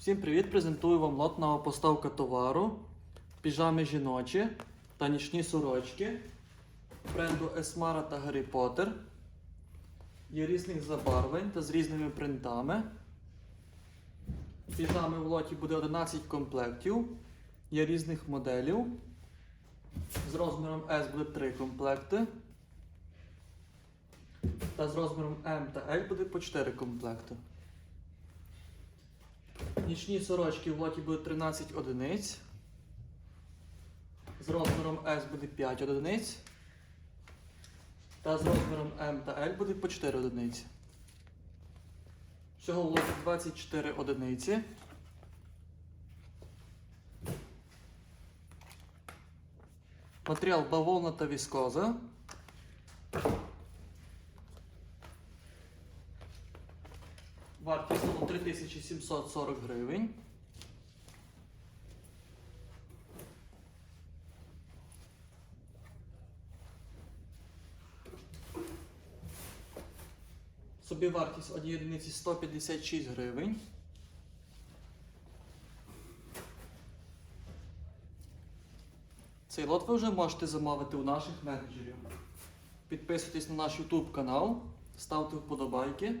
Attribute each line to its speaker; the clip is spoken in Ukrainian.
Speaker 1: Всім привіт! Презентую вам лот поставка товару. Піжами жіночі та нічні сорочки бренду Esmara та Harry Potter. Є різних забарвень та з різними принтами. Піжами в лоті буде 11 комплектів. Є різних моделів. З розміром S буде 3 комплекти. Та з розміром М та L буде по 4 комплекти. Нічні сорочки в лоті буде 13 одиниць. З розміром S буде 5 одиниць. Та з розміром М та L буде по 4 одиниці. Всього в лоті 24 одиниці. Матеріал бавовна та віскоза. Вартість 3740 гривень. Собівартість однієї одиниці 156 гривень. Цей лот ви вже можете замовити у наших менеджерів. Підписуйтесь на наш YouTube канал, ставте вподобайки,